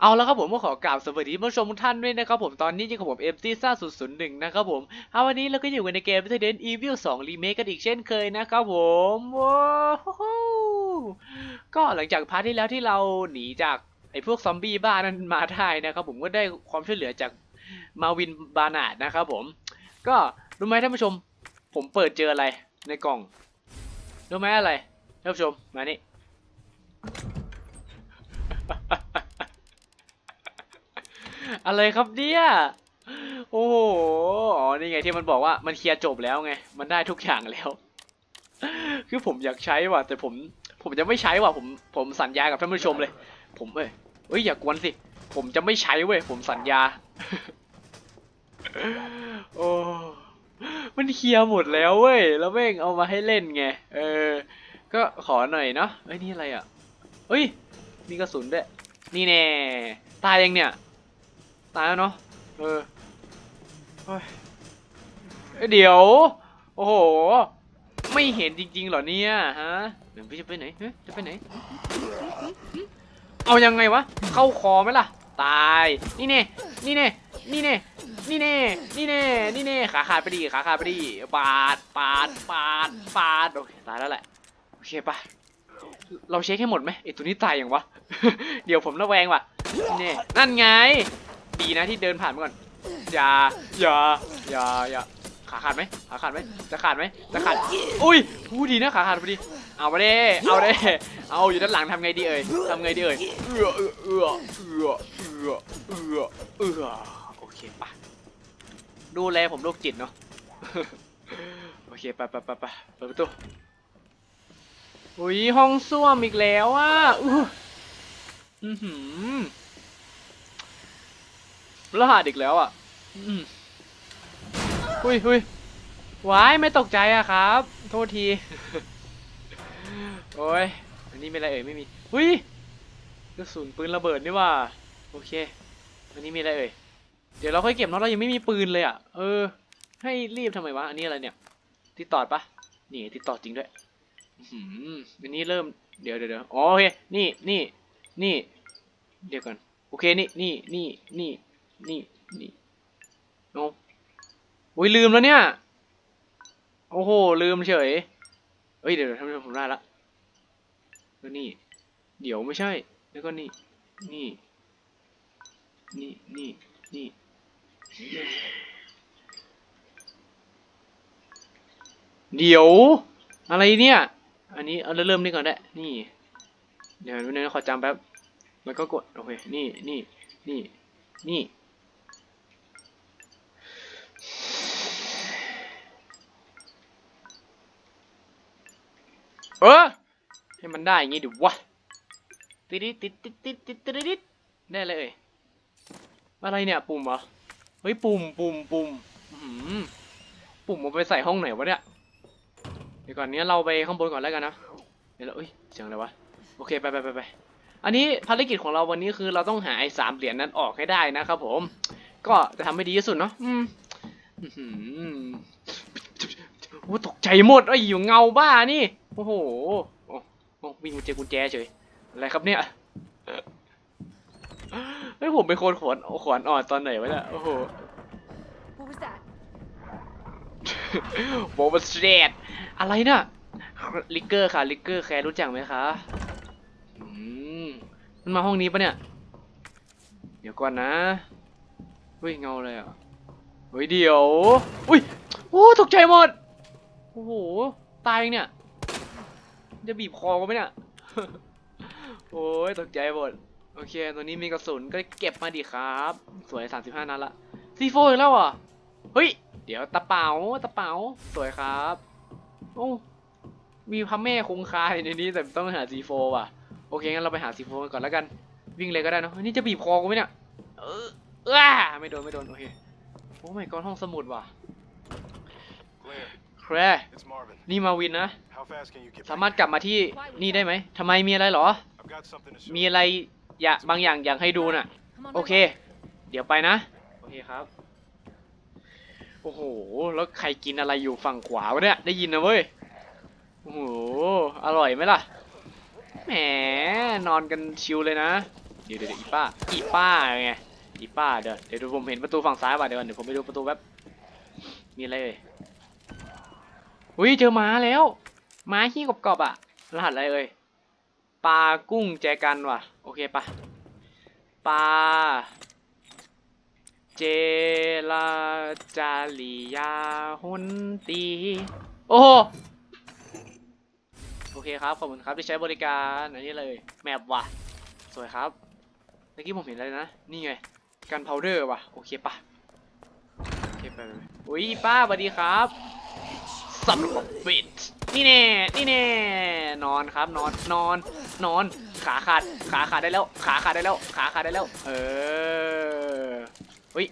เอาแล้วครับผมก็ขอกล่าวสวัสดีผู้ชมทุกท่านด้วยนะครับผมตอนนี้ยู่กับผมเอ็มซีซ่าศูนย์หนึ่งนะครับผมเอาวันนี้เราก็อยู่กันในเกม Resident Evil 2 Remake กันอีกเช่นเคยนะครับผมว้าวก็หลังจากพาร์ทที่แล้วที่เราหนีจากไอ้พวกซอมบี้บ้านั้นมาได้นะครับผมก็ได้ความช่วยเหลือจากมาวินบานาดนะครับผม ก็รู้ไหมท่านผู้ชม ผมเปิดเจออะไรในกล่องรู้ไหมอะไรท่านผู้ชมมานี่ อะไรครับเนี่ยโอ้โหอ๋อนี่ไงที่มันบอกว่ามันเคลียร์จบแล้วไง มันได้ทุกอย่างแล้ว คือผมอยากใช้ว่ะ แต่ผมผมจะไม่ใช้ว่ะผมผมสัญญากับท่านผู้ชมเลย ผมเอ้ยเอ้ยอย่ากวนสิ ผมจะไม่ใช้เว้ยผมสัญญา โอ้มันเคลียร์หมดแล้วเว้ยแล้วแม่งเอามาให้เล่นไงเออ ก็ขอหน่อยเนาะเอ้ยนี่อะไรอะเฮ้ยมีกระสุนด้วยนี่แน่ตายยังเนี่ย ตายแล้วเนาะ เออเฮ้ยเอ้ยเดี๋ยว โอ้โห ไม่เห็นจริงๆเหรอเนี่ยฮะเดี๋ยวพี่จะไปไหนเฮ้ยจะไปไหน เอายังไงวะ เข้าคอไหมล่ะ ตาย นี่เน่นี่เน่นี่เน่นี่เน่นี่เน่นี่เน่ขาขาดไปดีขาขาดไปดีปาด ปาด ปาด ปาด โอเค ตายแล้วแหละ โอเคปะเราเช็คให้หมดไหมไอตัวนี้ตายยังวะ เดี๋ยวผมระแวงว่ะ นี่นั่นไง ดีนะที่เดินผ่านมาก่อนอย่าอย่าอย่าอย่าขาขาดไหมขาขาดไหมจะขาดไหมจะขาดอุ้ยพูดดีนะขาขาดพอดีเอามาเด้เอาเด้เอาอยู่ด้านหลังทำไงดีเอ่ยทำไงดีเอ่ยเอือเอือเอือเอือเอือเอือเอือโอเคปะดูแลผมโรคจิตเนาะโอเคปไปไปไปเปิดประตูอุ้ยห้องส้วมอีกแล้วอะอือหือ รหัสอีกแล้วอะอืมอุ้ยอุ้ยวายไม่ตกใจอะครับ โทษที โอ้ย อันนี้ไม่อะไรเอ่ยไม่มีอุ้ยกระสุนปืนระเบิดนี่ว่า โอเค อันนี้มีอะไรเอ่ย เดี๋ยวเราค่อยเก็บเนาะเรายังไม่มีปืนเลยอะ เออ ให้รีบทำไมวะ อันนี้อะไรเนี่ย ติดต่อดปะนี่ติดต่อจริงด้วยอื้อหืมอันนี้เริ่ม เดี๋ยวเดี๋ยวเดี๋ยวอ๋อโอเค นี่นี่นี่ เดี๋ยวก่อน โอเค นี่นี่นี่นี่ นี่นี่โอ้โอ้ยลืมแล้วเนี่ย โอ้โห ลืมเฉยเอ้ยเดี๋ยวเดี๋ยวทำผมได้ละแล้วนี่ เดี๋ยวไม่ใช่ แล้วก็นี่ นี่ นี่ นี่ นี่ เดี๋ยว อะไรเนี่ย อันนี้เอาเริ่มนี่ก่อนได้ นี่ เดี๋ยวนิดนึงนะขอจำแป๊บ แล้วก็กด โอเค นี่ นี่ นี่ นี่ เออ ให้มันได้อย่างงี้ดิวะติดติดติดติดติดติดติดได้เลย อะไรเนี่ยปุ่มเหรอ เฮ้ยปุ่มปุ่มปุ่มปุ่มมันไปใส่ห้องไหนวะเนี่ย เดี๋ยวก่อนนี้เราไปข้างบนก่อนแล้วกันนะ เดี๋ยวเราเอ้ยเสียงอะไรวะ โอเคไปไปไปไปอันนี้ภารกิจของเราวันนี้คือเราต้องหาไอ้สามเหรียญนั้นออกให้ได้นะครับผม ก็จะทำให้ดีที่สุดเนาะอืมอื้อหือโอ้ตกใจหมดไอ้ยอยู่เงาบ้านี่ โอ้โหโอ้โอ้วิ่งมาเจอกุญแจเฉย อะไรครับเนี่ยเฮ้ยผมเป็นคนขวนขวานอ่อนตอนไหนวะเนี่ยโอ้โห What was that? โบว์สเตดอะไรน่ะลิกเกอร์ค่ะลิกเกอร์แคร์รู้จักไหมคะอืมมันมาห้องนี้ปะเนี่ย เดี๋ยวก่อนนะเฮ้ยเงาเลยอะเฮ้ยเดี๋ยว อุ้ยโอ้ตกใจหมด โอ้โห ตายยังเนี่ย จะบีบคอกูไหมเนี่ย โอ้ยตกใจหมด โอเค ตัวนี้มีกระสุนก็เก็บมาดิครับ สวย 35 นัดละซีโฟอีกแล้วเหรอะ เฮ้ย เดี๋ยวตะเป๋าตะเป๋าสวยครับ โอ้มีพระแม่คงคาอยู่ในนี้แต่ต้องหาซีโฟว่ะ โอเคงั้นเราไปหาซีโฟกันก่อนแล้วกัน วิ่งเลยก็ได้เนอะเฮ้ยนี่จะบีบคอกูไหมเนี่ย เออเอ้าไม่โดนไม่โดนโอเค โอ้ไม่ก้อนห้องสมุดว่ะ Claire, แคร it's Marvin. นี่มาวินนะ How fast can you get สา back มารถกลับมาที่นี่ได้ไหมทำไมมีอะไรเหรอ here? I've got something to show มี you. อะไรอยากบางอย่างอยากให้ดูน่ะ Come on, โอเค เดี๋ยวไปนะ โอเคครับ โอ้โห แล้วใครกินอะไรอยู่ฝั่งขวาวะเนี่ย ได้ยินนะเว้ย โอ้โห อร่อยไหมล่ะ แหม นอนกันชิวเลยนะ เดี๋ยวเดี๋ยวอีป้า อีป้าไง อีป้าเดี๋ยวเดี๋ยวผมเห็นประตูฝั่งซ้ายว่ะเดี๋ยวก่อนเดี๋ยวผมไปดูประตูแป๊บมีอะไรเอ่ย อุ้ยเจอม้าแล้วม้าขี้กรอบๆอะ รหัสอะไรเอ่ยปลากุ้งแจกันว่ะ โอเคปะปลาเจลาจาริยาหุนตี โอ้โหโอเคครับ ขอบคุณครับที่ใช้บริการอันนี้เลย แมปว่ะ สวยครับเมื่อกี้ผมเห็นอะไรนะ นี่ไง กันพาวเดอร์ว่ะ โอเคปะโอเคไปไปอุ้ยป้าสวัสดีครับ สับปิดนี่แน่ นี่แน่ นอนครับ นอน นอน นอน ขาขาด ขาขาดได้แล้ว ขาขาดได้แล้ว ขาขาดได้แล้ว เออเฮ้ย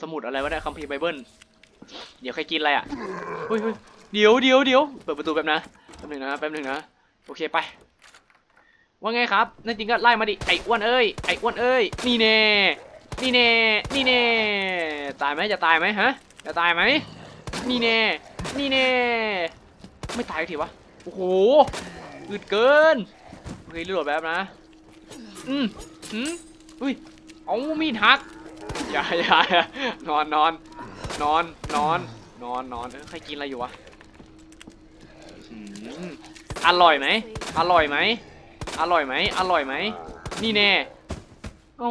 สมุดอะไรวะเนี่ยคัมภีร์ไบเบิล เดี๋ยวใครกินอะไรอะเฮ้ยเฮ้ยเดี๋ยวเดี๋ยวเดี๋ยวเปิดประตูแป๊บนะแป๊บหนึ่งนะ แป๊บหนึ่งนะ โอเคไป ว่าไงครับนั่นจริงก็ไล่มาดิ ไอ้อ้วนเอ้ย ไอ้อ้วนเอ้ย นี่แน่ นี่แน่ นี่แน่ ตายไหมจะตายไหมฮะ จะตายไหมนี่แน่ นี่แน่ไม่ตายทีวะ โอ้โหอึดเกินโอเครีโหลดแบบนะ อืมอืมอุ้ย เอามีดหักอย่าอย่าอย่านอนนอนนอนนอนนอนนอนเอ้ยใครกินอะไรอยู่วะอร่อยไหม อร่อยไหม อร่อยไหม อร่อยไหม นี่แน่ เอ้า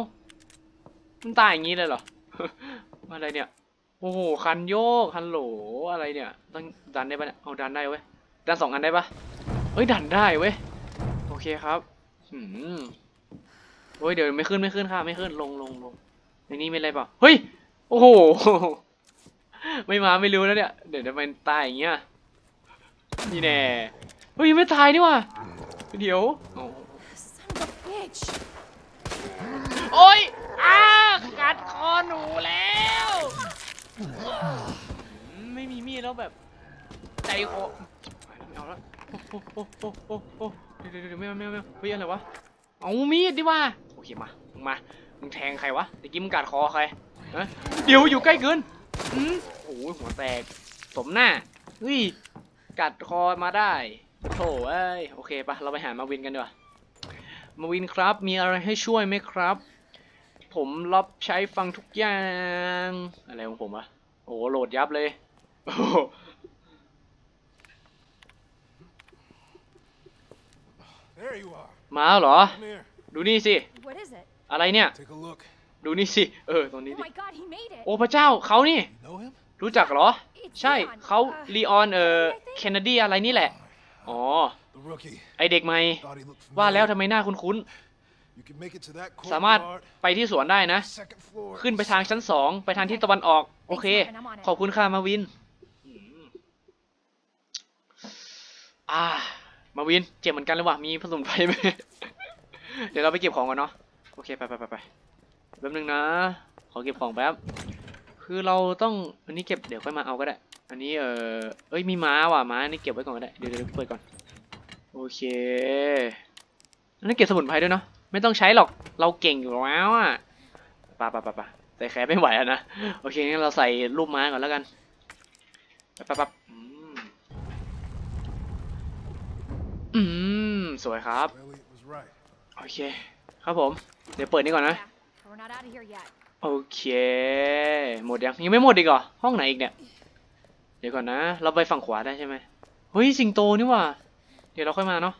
มันตายอย่างนี้เลยเหรอ อะไรเนี่ย อ้โห คันโยก คันโหล อะไรเนี่ยต้องดันได้ปะเนี่ยเอาดันได้เว้ย ดันสองอันได้ปะเอ้ย ดันได้เว้ย โอเคครับหืมโอ้ย เดี๋ยวไม่ขึ้นไม่ขึ้นค่ะ ไม่ขึ้น ลงลงลงในนี้มีอะไรปล่าเฮ้ย โอ้โห ไม่มาไม่รู้แล้วเนี่ย เดี๋ยวจะเป็นตายอย่างเงี้ย นี่แน่ เฮ้ยไม่ตายนี่ว่ะเดี๋ยวโอ้ Son of a bitch. โอ้ยอ้ากัดคอหนูแล้วอืมไม่มีมีดแล้วแบบ ใจคอไม่เอาแล้วโอ้โอ้โอ้โอ้โอ้เดี๋ยวเดี๋ยวเดี๋ยวไม่เอาไม่เอาไม่เอาเฮ้ยอะไรวะเอามีดดิว่าโอเคมามึงมามึงแทงใครวะตะกี้มึงกัดคอใครฮะเดี๋ยวอยู่ใกล้เกินอืมโอ้ยหัวแตกสมหน้าเฮ้ยกัดคอมาได้โถเอ้ยโอเคปะเราไปหามาวินกันดีกว่ามาวินครับมีอะไรให้ช่วยไหมครับ ผมรับใช้ฟังทุกอย่าง อะไรของผมอะโอ้โหโหลดยับเลยโอ้โห There you are. มาแล้วเหรอ Come here. ดูนี่สิ What is it? อะไรเนี่ย Take a look. ดูนี่สิ เออ ตรงนี้ Oh ดิ my god, he made it. โอ้พระเจ้าเขานี่ You know him? รู้จักเหรอ It's ใช่ Leon. เขา Uh, ลีออน เออ I think- เคนเนดีอะไรนี่แหละ อ๋อ The rookie. ไอเด็กใหม่ Thought he looked ว่าแล้ว familiar. ทำไมหน้าคุ้น You can make it to that ๆ สามารถ courtyard. ไปที่สวนได้นะ Second floor. ขึ้นไปทางชั้นสองไปทางที่ตะวันออก โอเค Thanks, Marvin, I'm on it. ขอบคุณค่ะมาวิน อ่า มาวินเจ็บเหมือนกันเลยว่ะมีผสมไฟไหมเดี๋ยวเราไปเก็บของก่อนเนาะโอเคไปไปไปไปแป๊บนึงนะ ขอเก็บของแป๊บคือเราต้องอันนี้เก็บเดี๋ยวค่อยมาเอาก็ได้ อันนี้เออเอ้ยมีม้าว่ะม้าอันนี้เก็บไว้ก่อนก็ได้เดี๋ยวเดี๋ยวเปิดก่อนโอเคอันนี้เก็บสมุนไพรด้วยเนาะไม่ต้องใช้หรอกเราเก่งอยู่แล้วอะไปะปะปะปะแต่แคร์ไม่ไหวอะนะโอเคงั้นเราใส่รูปม้าก่อนแล้วกันไปะปะปะ อืม สวยครับ โอเค ครับผม เดี๋ยวเปิดนี่ก่อนนะ we're not out of here yet. โอเค หมดยังยังไม่หมดอีกเหรอ ห้องไหนอีกเนี่ย เดี๋ยวก่อนนะ เราไปฝั่งขวาได้ใช่ไหมเฮ้ย สิงโตนี่หว่า เดี๋ยวเราค่อยมาเนาะ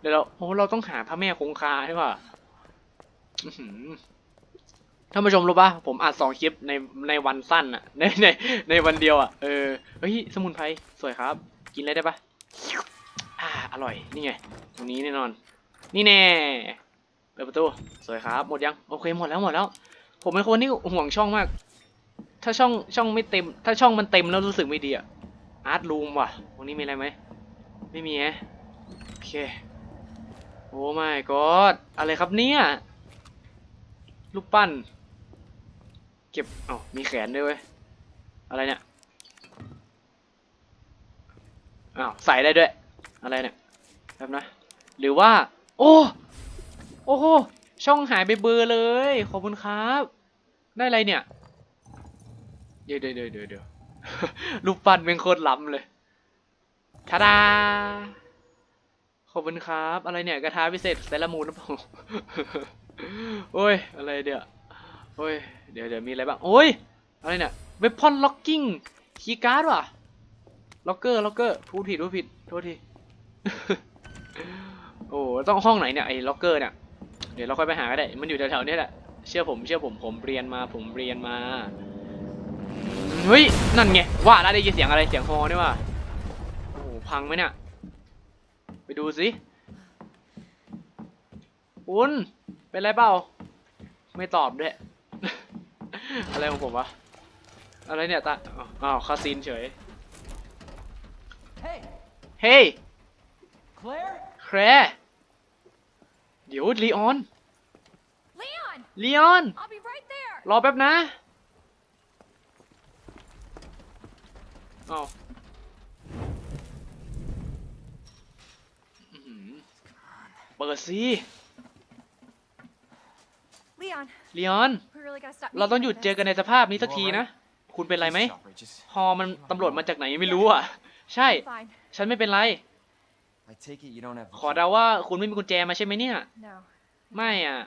เดี๋ยวเราโอ้เราต้องหาพระแม่คงคาใช่ป่ะอื้อหือท่านผู้ชมรู้ป่ะ ผมอัดสองคลิปในในวันสั้นอะในในในวันเดียวอะเออ เฮ้ย สมุนไพรสวยครับ กินเลยได้ปะ อร่อย นี่ไง ตรงนี้แน่นอน นี่แน่ เปิดประตู สวยครับ หมดยัง โอเค หมดแล้ว หมดแล้ว ผมเป็นคนที่ห่วงช่องมาก ถ้าช่องช่องไม่เต็ม ถ้าช่องมันเต็มแล้วรู้สึกไม่ดีอะอาร์ตรูมว่ะ ตรงนี้มีอะไรไหม ไม่มีฮะโอเค โอ้ my god อะไรครับเนี่ย ลูกปั้น เก็บเอ้ามีแขนด้วยเว้ย อะไรเนี่ยอ้าวใส่ได้ด้วย อะไรเนี่ยแบบนะหรือว่า โอ้โอ้โหช่องหายไปเบอร์เลย ขอบคุณครับ ได้อะไรเนี่ย เดี๋ยวเดี๋ยวเดี๋ยวเดี๋ยวเดี๋ยวรูปปั้นเป็นโคตรล้ำเลยทาดาขอบคุณครับ อะไรเนี่ยกระทะพิเศษเซรามูนหรือเปล่าโอ้ย อะไรเดี๋ยวโอ้ย เดี๋ยวเดี๋ยวมีอะไรบ้าง โอ้ย อะไรเนี่ยเว็บพอนล็อกกิ้งคีย์การ์ดว่ะ ล็อกเกอร์ ล็อกเกอร์ พูดผิดพูดผิด โทษที โอ้ต้องห้องไหนเนี่ยไอ้ล็อกเกอร์เนี่ยเดี๋ยวเราค่อยไปหาก็ได้ มันอยู่แถวๆนี้แหละ เชื่อผมเชื่อผมผมเรียนมาผมเรียนมา เฮ้ย นั่นไง ว่าแล้วได้ยินเสียงอะไรเสียงฮอนี่ว่ะโอ้โหพังไหมเนี่ย ไปดูสิคุณเป็นไรเปล่า ไม่ตอบด้วย อะไรของผมวะ อะไรเนี่ยตาอ้าวอ้าวคาซินเฉย Hey, เฮ้ย Claire? แครเดี๋ยวลีออน Leon! ลีออน I'll be right there! รอแป๊บนะอ้าวอื้อหือเปิดสิ Leon, ลีออน we really gotta stop เราต้องห meeting ยุด like เจอ this. กันในสภาพนี้สักทีนะ คุณเป็นไรไหม Stop, Regis. ฮอมันตำรวจมาจากไหนไม่รู้อะ ใช่ Fine. ฉันไม่เป็นไร I take it you don't have. the ขอ key. เดาว่าคุณไม่มีกุญแจมาใช่ไหมเนี่ย No. ไม่อะ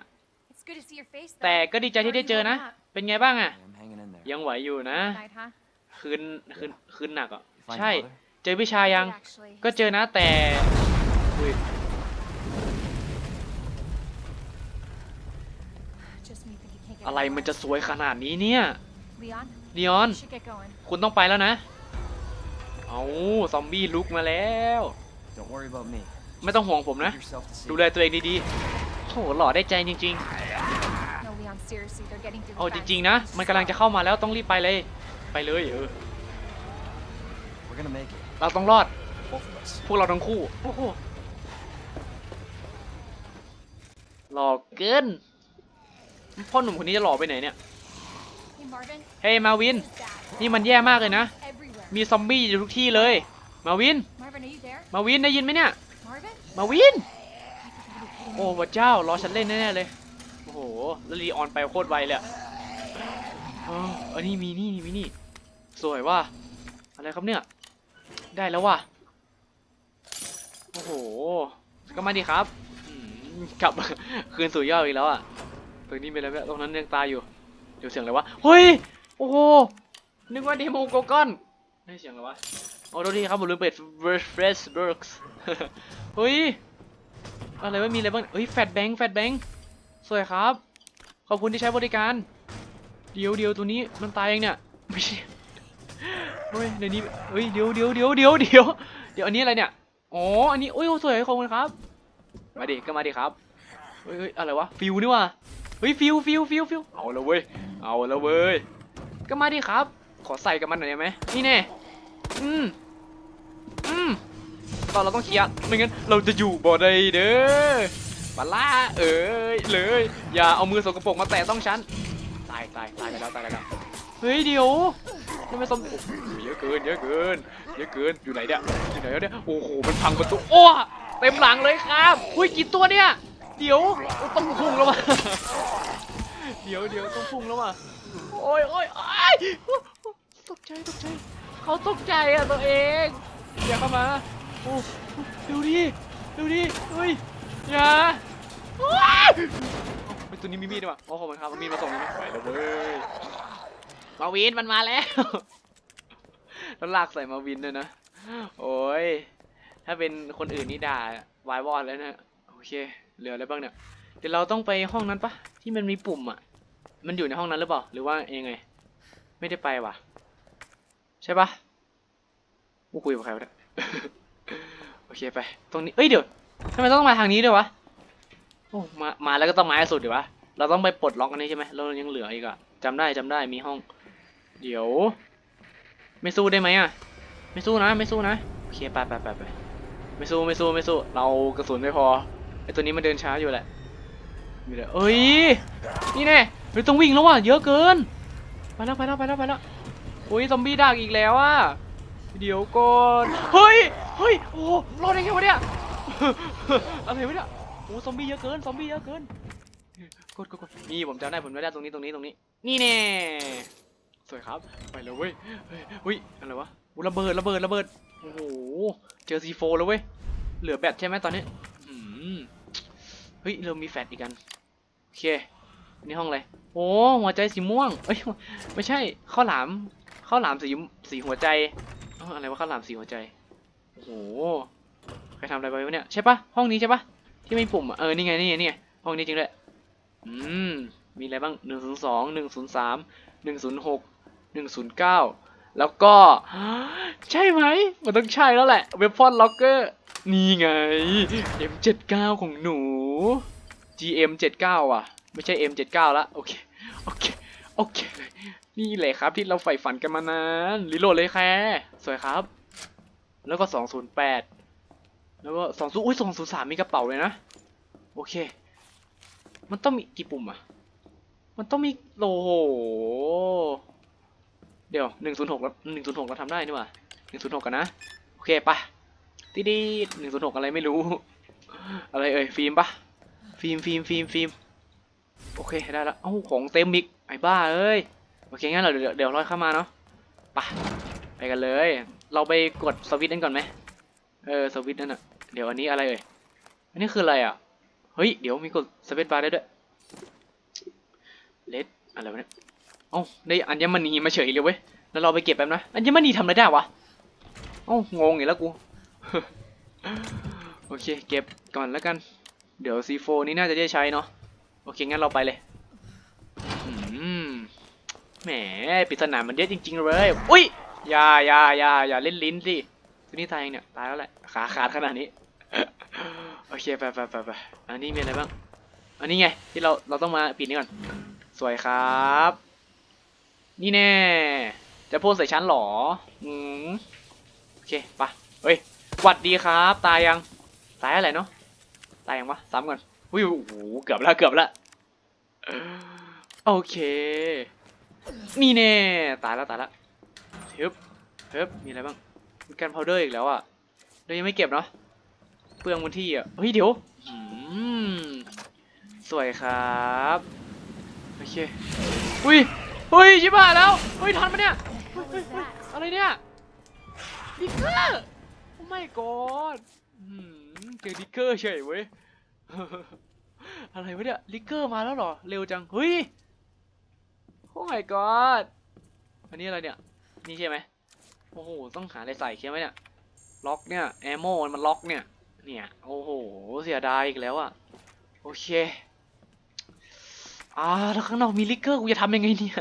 It's good to see your face, though. แต่ก็ดีใจที่ได้เจอนะ เป็นไงบ้างอะ Yeah, I'm hanging in there. ยังไหวอยู่นะ Night, huh? คืนคืนคืนหนักอะ You find ใช่ your mother? เจอพี่ชายยัง Did actually. ก็เจอนะแต่อุ๊ย Just me think you can't get อะไร away มันจะ with สวยขนาดนี้เนี่ย it. Leon, ลีออน we should get going. คุณต้องไปแล้วนะ เอาซอมบี้ลุกมาแล้ว Don't worry about me. ไม่ต้องห่วงผมนะ Put yourself to ดู safety. แลตัวเองดีๆโหหล่อได้ใจจริง No, Leon, seriously, they're getting through ๆ the เอาจ fence. ริง ๆ นะ มันกำลังจะเข้ามาแล้วต้องรีบไปเลย ไปเลยเออ We're gonna make it. เราต้องรอด Both of us. พวกเราทั้งคู่ โอ้โหหล่อเกิน พ่อหนุ่มคนนี้จะหล่อไปไหนเนี่ย Hey, Marvin. เฮ้ยมาวิน this is bad. นี่มันแย่มากเลยนะ Everywhere. มีซอมบี้อยู่ทุกที่เลย มาวิน Marvin, are you there? มาวินได้ยินไหมเนี่ย Marvin? มาวิน โอ้พระเจ้ารอฉันเล่นแน่ๆเลย โอ้โหแล้วรีออนไปโคตรไวเลยอะอ๋ออันนี้มีนี่มีนี่ สวยว่ะอะไรครับเนี่ย ได้แล้วว่ะ โอ้โห ก็มาดีครับอืมกลับ คืนสู่ยอดอีกแล้วอะ ตรงนี้เป็นอะไรไหมตรงนั้นยังตายอยู่ เดี๋ยวเสียงอะไรวะ เฮ้ย โอ้โห นึกว่าเดโมโกกอนได้เสียงอะไรวะ โอ้โทษทีครับผมลืมเปิด f r e s h b u r g s เฮ้ย อะไรว่ามีอะไรบ้างเฮ้ยแฟตแบงค์แฟตแบงค์สวยครับ ขอบคุณที่ใช้บริการ เดี๋ยวเดี๋ยวตัวนี้มันตายยังเนี่ยไม่ใช่เฮ้ยในนี้เฮ้ยเดี๋ยวเดี๋ยวเดี๋ยวเดี๋ยวเดี๋ยวเดี๋ยวอันนี้อะไรเนี่ยอ๋ออันนี้โอ้ยสวยขอบคุณครับ มาดิก็มาดิครับเฮ้ยเฮ้ยอะไรวะฟิวนี่ว่ะเฮ้ยฟิวฟิวฟิวฟิวเอาละเว้ยเอาละเว้ยก็มาดิครับ ขอใส่กับมันหน่อยได้ไหมนี่แน่อืม อืมตอนเราต้องเคลียร์ไม่งั้นเราจะอยู่บ่ได้เด้อปลาล่าเอ้ยเลย อย่าเอามือสกปรกมาแตะต้องฉันตายตายตายไปแล้วตายไปแล้วเฮ้ยเดี๋ยวทำไมสมโอ้โหเยอะเกินเยอะเกินเยอะเกินอยู่ไหนเนี่ยอยู่ไหนวเนี่ยโอ้โหมันพังประตูโอ้เต็มหลังเลยครับอุ้ยกี่ตัวเนี่ยเดี๋ยวต้องพุ่งแล้วว่ะเดี๋ยวเดี๋ยวต้องพุ่งแล้วว่ะโอ้ยโอ้ยโอ้ยตกใจตกใจเขาตกใจอะตัวเอง อย่าเข้ามาโอ้ดูดิดูดิเฮ้ยอย่าว้ายเฮ้ยตัวนี้มีมีดด้วยว่ะโอ้โหมันครับมันมีดมาส่งนี่ไปแล้วเว้ยมาวินมันมาแล้วแล้วลากใส่มาวินด้วยนะโอ้ยถ้าเป็นคนอื่นนี่ด่าวายวอดแล้วนะโอเคเหลืออะไรบ้างเนี่ยเดี๋ยวเราต้องไปห้องนั้นปะที่มันมีปุ่มอะ มันอยู่ในห้องนั้นหรือเปล่าหรือว่ายังไง ไม่ได้ไปว่ะ ใช่ปะ กูคุยกับใครวะเนี่ยโอเคไป ตรงนี้ เอ้ยเดี๋ยวทำไมต้องมาทางนี้ด้วยวะโอ้มามาแล้วก็ต้องมาให้สุดดิวะเราต้องไปปลดล็อกอันนี้ใช่ไหมเรายังเหลืออีกอะจำได้จำได้มีห้อง เดี๋ยว ไม่สู้ได้ไหมอะไม่สู้นะ ไม่สู้นะโอเคไปไปไปไปไม่สู้ไม่สู้ไม่สู้ เรากระสุนไม่พอไอตัวนี้มันเดินช้าอยู่แหละมีเลยเอ้ยนี่แน่เฮ้ยต้องวิ่งแล้วว่ะเยอะเกินไปแล้วไปแล้วไปแล้วไปแล้วโอ้ยซอมบี้ดักอีกแล้วอะ เดี๋ยวก่อนเฮ้ยเฮ้ยโอ้รอดได้ไงวะเนี่ยอะไรวะเนี่ยโอ้ซอมบี้เยอะเกินซอมบี้เยอะเกินกดกดกดนี่ผมจำได้ผมจำได้ตรงนี้ตรงนี้ตรงนี้ นี่แน่สวยครับไปแล้วเว้ยเฮ้ยเฮ้ยอะไรวะอุ๊ยระเบิดระเบิดระเบิดโอ้โหเจอซีโฟแล้วเว้ยเหลือแบตใช่ไหมตอนนี้อืมเฮ้ยเรามีแฟตอีกกันเคนี่ห้องอะไรโอ้หัวใจสีม่วงเอ้ยไม่ใช่ข้าวหลามข้าวหลามสีสีหัวใจเออะไรวะข้าวหลามสีหัวใจ โอ้โห ใครทำอะไรไปวะเนี่ย ใช่ปะห้องนี้ใช่ปะที่ไม่มีปุ่มเออ นี่ไง นี่ไงนี่ไงห้องนี้จริงด้วยอืม มีอะไรบ้างหนึ่งศูนย์สองหนึ่งศูนย์สามหนึ่งศูนย์หกหนึ่งศูนย์เก้าแล้วก็ ใช่ไหม มันต้องใช่แล้วแหละเว็บฟอนล็อกเกอร์ นี่ไง M79 ของหนู GM79 อะ ไม่ใช่ M79 ละ โอเค โอเค โอเค นี่แหละครับที่เราใฝ่ฝันกันมานานรีโหลดเลยแค่สวยครับ แล้วก็ 208 แล้วก็20อุ้ย203 มีกระเป๋าเลยนะ โอเค มันต้องมีกี่ปุ่มอะมันต้องมีโอ้โหเดี๋ยว 106แล้ว106เราทำได้นี่หว่า106 กันนะ โอเคปะตีดี106 อะไรไม่รู้ อะไรเอ่ย ฟิล์มปะฟิล์มฟิล์มฟิล์มฟิล์มโอเค ได้แล้วเอ้าของเต็มอีกไอ้บ้าเอ้ย อเคงั้นเราเดี๋ยวเดี๋ยวร้อยเข้ามาเนาะไปะไปกันเลย เราไปกดสวิตช์นั้นก่อนไหมเออสวิตช์นั่นอะเดี๋ยวอันนี้อะไรเอ่ยอันนี้คืออะไรอะเฮ้ยเดี๋ยวมีกดสวิตช์บาร์ได้ด้วยเลดอะไรวะเนี่ยเอ้าได้อัญมณีมาเฉยเลยเว้ยแล้วเราไปเก็บแป๊บนะอัญมณีทำอะไรได้วะเอ้างงอีกแล้วกูโอเคเก็บก่อนแล้วกัน เดี๋ยว C4 นี้น่าจะได้ใช้เนาะโอเคงั้นเราไปเลย แหมปริศนามันเยอะจริง ๆ เลย อุ้ยอย่าอย่าอย่าอย่าเล่นลิ้นสิตัวนี้ตายยังเนี่ยตายแล้วแหละขาขาดขนาดนี้ โอเคไปไปไปไปอันนี้มีอะไรบ้าง อันนี้ไง ที่เราเราต้องมาปิดนี้ก่อน สวยครับ นี่แน่ จะพ่นใส่ชั้นหรอ อืมโอเคไปะเฮ้ยหวัดดีครับ ตายยัง ตายอะไรเนาะ ตายยังวะซ้ำก่อนอุ้ยโอ้โหเกือบละเกือบละโอเค นี่แน่ ตายแล้วตายแล้วเฮ้ยเฮ้ยมีอะไรบ้างมีการพาวเดอร์อีกแล้วอะเดี๋ยวยังไม่เก็บเนาะเปลืองพื้นที่อะเฮ้ยเดี๋ยวสวยครับโอเคอุ้ยอุ้ยชิบหายแล้วอุ้ยทันปะเนี่ยอะไรเนี่ยดิกเกอร์โอ้ my god อืมเจอดิกเกอร์เฉยเว้ยอะไรวะเนี่ยดิกเกอร์มาแล้วเหรอ เร็วจัง เฮ้ย โอ้ my god อันนี้อะไรเนี่ย นี่ใช่ไหมโอ้โห ต้องหาอะไรใส่ใช่ไหมเนี่ย ล็อกเนี่ยแอมโมมันล็อกเนี่ย เนี่ย โอ้โห เสียดายอีกแล้วอะโอเค อ่า แล้วข้างนอกมีลิกเกอร์ กูจะทำยังไงเนี่ย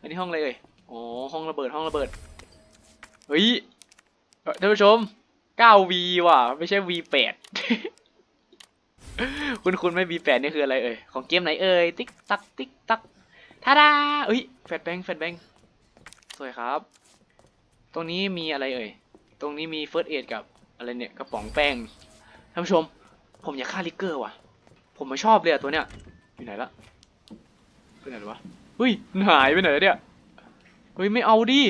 อันนี้ห้องอะไรเอ่ยอ๋อห้องระเบิด ห้องระเบิด เฮ้ย ท่านผู้ชม 9V ว่ะ ไม่ใช่ V8 คุณคุณไม่ V8 นี่คืออะไรเอ่ย ของเกมไหนเอ่ย ติ๊กตัก ติ๊กตัก ท่าดาเอ้ยแฟดแบงแฟดแบงสวยครับ ตรงนี้มีอะไรเอ่ย ตรงนี้มีเฟิร์สเอดกับอะไรเนี่ยกระป๋องแป้งท่านผู้ชม ผมอยากฆ่าลิกเกอร์ว่ะ ผมไม่ชอบเลยอะตัวเนี้ย อยู่ไหนละไปไหนวะเฮ้ยหายไปไหนเนี่ยเฮ้ยไม่เอาดิ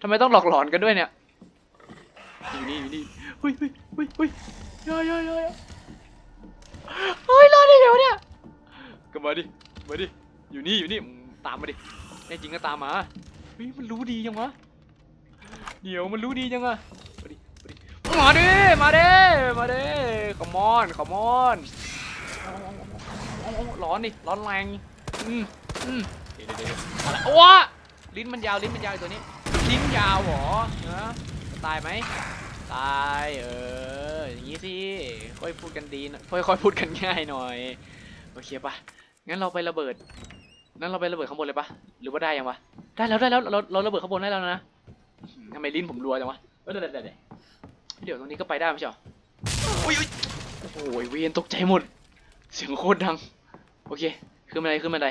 ทำไมต้องหลอกหลอนกันด้วยเนี่ยอยู่นี่อยู่นี่เฮ้ยเฮ้ยเฮ้ยเฮ้ยย่อย่อย่อยเฮ้ยรอดได้ไงวะเนี่ยก็มาดิมาดิ อยู่นี่อยู่นี่ตามมาดิแน่จริงก็ตามมาเฮ้ยมันรู้ดียังวะเดี๋ยวมันรู้ดีจังอะมาดิมาดิมาดิมาดิมาดิ come on come on ร้อนดิร้อนแรงอืมอืมเดี๋ยวเดี๋ยวอะไรโอ้ลิ้นมันยาวลิ้นมันยาวตัวนี้ลิ้นยาวหรอนะตายไหมตายเอออย่างนี้สิค่อยพูดกันดีนะค่อยค่อยพูดกันง่ายหน่อยโอเคปะงั้นเราไประเบิด งั้นเราไประเบิดข้างบนเลยปะหรือว่าได้ยังวะ ได้แล้วได้แล้วเราเราระเบิดข้างบนได้แล้วนะอื้อหือทำไมลิ้นผมรัวจังวะเอ้ยเดี๋ยวเดี๋ยวเดี๋ยวเดี๋ยวตรงนี้ก็ไปได้ไม่ใช่เหรออุ้ยอุ้ยโอ้โหเวียนตกใจหมด เสียงโคตรดัง โอเค ขึ้นบันไดขึ้นบันได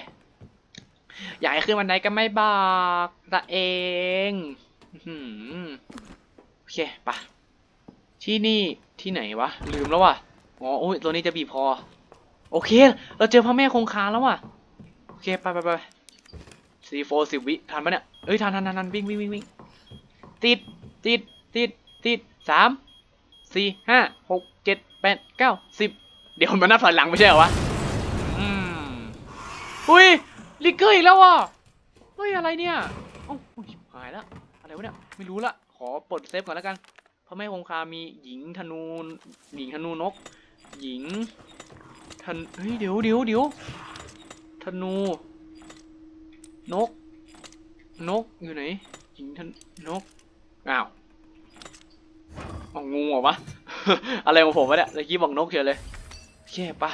อยากให้ขึ้นบันไดก็ไม่บอกตัวเองอื้อหือโอเคปะที่นี่ที่ไหนวะ ลืมแล้วว่ะ อ๋อโอ้ยตัวนี้จะบีบคอโอเค เราเจอพระแม่คงคาแล้วว่ะโอ เคไปไปไปซีโฟสิบวิทันปะเนี่ยเอ้ยทันทันทันทันวิ่งวิ่งวิ่งวิ่งติดติดติดติดสามสี่ห้าหกเจ็ดแปดเก้าสิบเดี๋ยวมันนับถอยหลังไม่ใช่เหรอวะอืมอุ้ยลิกเกอร์อีกแล้วอะเฮ้ยอะไรเนี่ยเอ้ยหายแล้วอะไรวะเนี่ยไม่รู้ละขอปลดเซฟก่อนแล้วกันเพราะแม่คงคามีหญิงธนูหญิงธนูนก หญิงธทันเฮ้ยเดี๋ยวเดี๋ยวเดี๋ยว นู นก นกอยู่ไหนยิงทันนก อ้าวเอางูเหรอวะ อะไรของผมวะเนี่ยเมื่อกี้บอกนกเฉยเลยแย่ปะ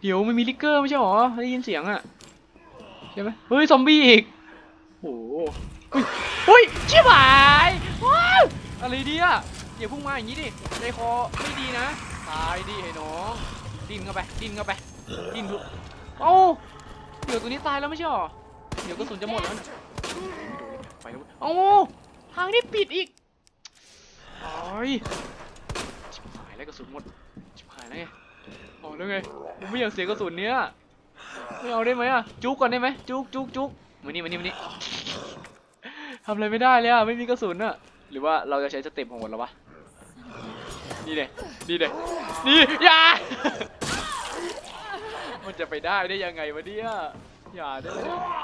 เดี๋ยวไม่มีลิกเกอร์ไม่ใช่หรอ ได้ยินเสียงอะใช่ไหมเฮ้ย ซอมบี้อีกโอ้โหเฮ้ยเฮ้ยชิบหายว้าวอะไรดีอะอย่าพุ่งมาอย่างนี้ดิใจคอไม่ดีนะ ตายดิไอ้น้อง ดิ้นเข้าไป ดิ้นเข้าไป ดิ้นทุกเอ้า เดี๋ยวตัวนี้ตายแล้วไม่ใช่หรอเดี๋ยวกระสุนจะหมดแล้วเนี่ยไปแล้วเอ้าทางนี้ปิดอีกโอ้ยชิบหายแล้วกระสุนหมดชิบหายแล้วไงโอ้แล้วไงผมไม่อยากเสียกระสุนเนี้ยไม่เอาได้ไหมอะจุกก่อนได้ไหมจุกจุกจุกมานี่มานี่มานี่ทำอะไรไม่ได้เลยอะไม่มีกระสุนอะหรือว่าเราจะใช้สเต็ปของหมดแล้ววะนี่เลยนี่เลยนี่อย่า มันจะไปได้ได้ยังไงวะเนี่ยอย่าได้ไหม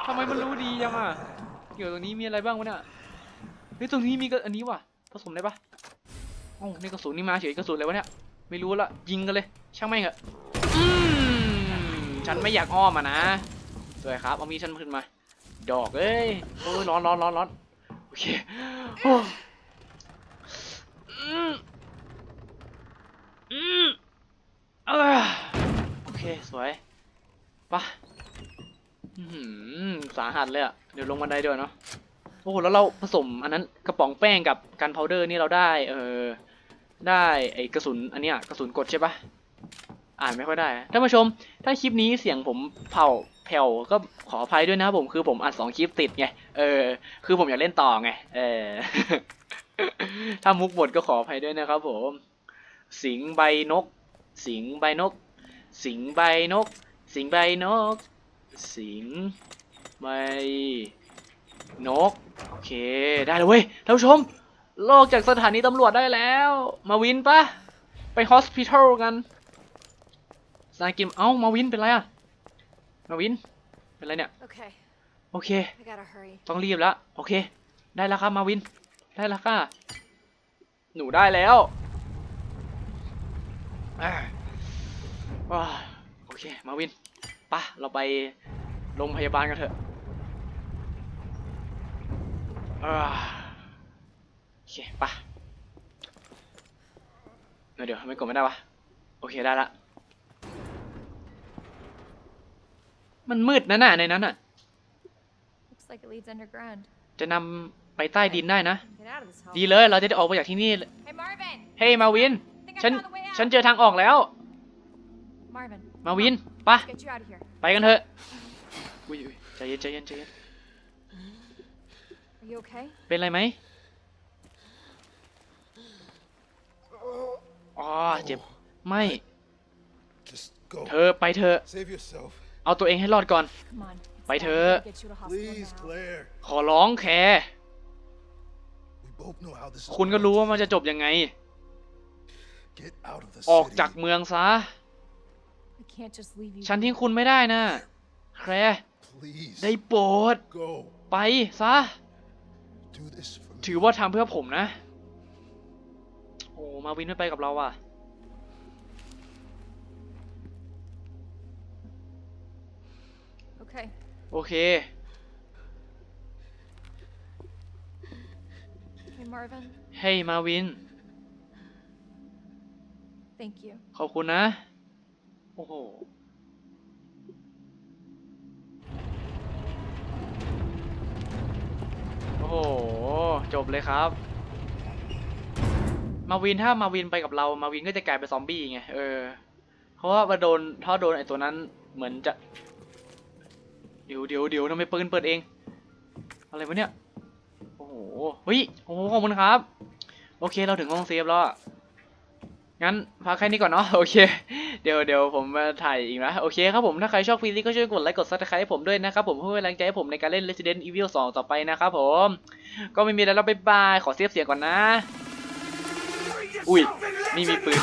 ทำไมมันรู้ดียังอะเกี่ยวตรงนี้มีอะไรบ้างวะเนี่ยเฮ้ยตรงนี้มีก็อันนี้ว่ะผสมได้ปะโอ้ในกระสุนนี่มาเฉยกระสุนอะไรวะเนี่ยไม่รู้ละยิงกันเลย ช่างแม่เหอะอืมฉันไม่อยากอ้อมอะนะสวยครับเอามีฉันขึ้นมา ดอกเอ้ยโอ้ยร้อนร้อนร้อนร้อนโอเคโอ้อืมอืมเออโอเคสวย ปะหือสาหัสเลยอะเดี๋ยวลงบันไดด้วยเนาะโอ้โหแล้วเราผสมอันนั้นกระป๋องแป้งกับกันพาวเดอร์นี่เราได้ เออ ได้ไอกระสุนอันเนี้ยกระสุนกดใช่ปะอ่านไม่ค่อยได้ท่านผู้ชม ถ้าคลิปนี้เสียงผมเผาแผ่วก็ขออภัยด้วยนะครับผมคือผมอัดสองคลิปติดไงเออ คือผมอยากเล่นต่อไงเออถ้ามุกบทก็ขออภัยด้วยนะครับผม สิงใบนก สิงใบนก สิงใบนก สิงใบนก สิงใบนก โอเค ได้เลยเว้ยท่านผู้ชม โลกจากสถานีตำรวจได้แล้ว มาวินปะไปฮอสพิทอลกันสายกิม เอ้า มาวินเป็นไรอะมาวิน เป็นไรเนี่ย Okay, โอเค I gotta hurry. ต้องรีบแล้ว โอเค ได้แล้วครับมาวิน ได้แล้วค่ะ หนูได้แล้วอ่าว้าโอเค มาวินปะเราไปโรงพยาบาลกันเถอะอ่าโอเคปะเดี๋ยวเดี๋ยวทำไมกดไม่ได้วะ โอเคได้ละ มันมืดนะน่ะในนั้นอะ Looks like it leads underground. จะนำไปใต้ดินได้นะ Get out of this hole. ดีเลยเราจะได้ออกไปจากที่นี่ Hey, Marvin. เฮ้ยมาวิน Think I ฉัน found the way out. ฉันเจอทางออกแล้ว Marvin. มาวินปะ Get you out of here. ไปกันเถอะอุ้ยอุ้ยใจเย็นใจเย็นใจเย็น Are you okay? เป็นไรไหมอ๋อเจ็บ ไม่ Just go. เธอไปเถอะ Save yourself. เอาตัวเองให้รอดก่อน Come on. It's Bye, time. Thơ. We gotta Get you to hospital Please, now. Claire. ขอร้องแคร์ We both know how this is คุณก็ going รู้ to ว่ามันจะจบยังไง Get out of the ออก city. จากเมืองซะ I can't just leave you. ฉันทิ้งคุณไม่ได้นะ แคร์ Please. ได้โปรด Go. ไปซะ Do this for me. ถือว่าทำเพื่อผมนะ โอ้ มาวินไม่ไปกับเราอะ Okay. โอเค Hey, Marvin. เฮ้ยมาวิน Thank you. ขอบคุณนะโอ้โห โอ้โห จบเลยครับ มาวินถ้ามาวินไปกับเรา มาวินก็จะกลายเป็นซอมบี้ไง เออ เพราะว่ามาโดนถ้าโดนไอ้ตัวนั้นเหมือนจะ เดี๋ยวเดี๋ยวเดี๋ยวทำไมปืนเปิดเอง อะไรวะเนี่ย โอ้โหเฮ้ย โอ้โห ขอบคุณครับ โอเค เราถึงห้องเซฟแล้ว งั้นพักแค่นี้ก่อนเนาะ โอเค เดี๋ยวเดี๋ยวผมมาถ่ายอีกนะ โอเคครับผมถ้าใครชอบคลิปนี้ก็ช่วยกดไลค์กดซับสไครต์ให้ผมด้วยนะครับผมเพื่อเป็นแรงใจให้ผมในการเล่น Resident Evil 2 ต่อไปนะครับผม ก็ไม่มีอะไรแล้วบ๊ายบาย ขอเซฟเสียงก่อนนะ อุ้ยนี่มีปืน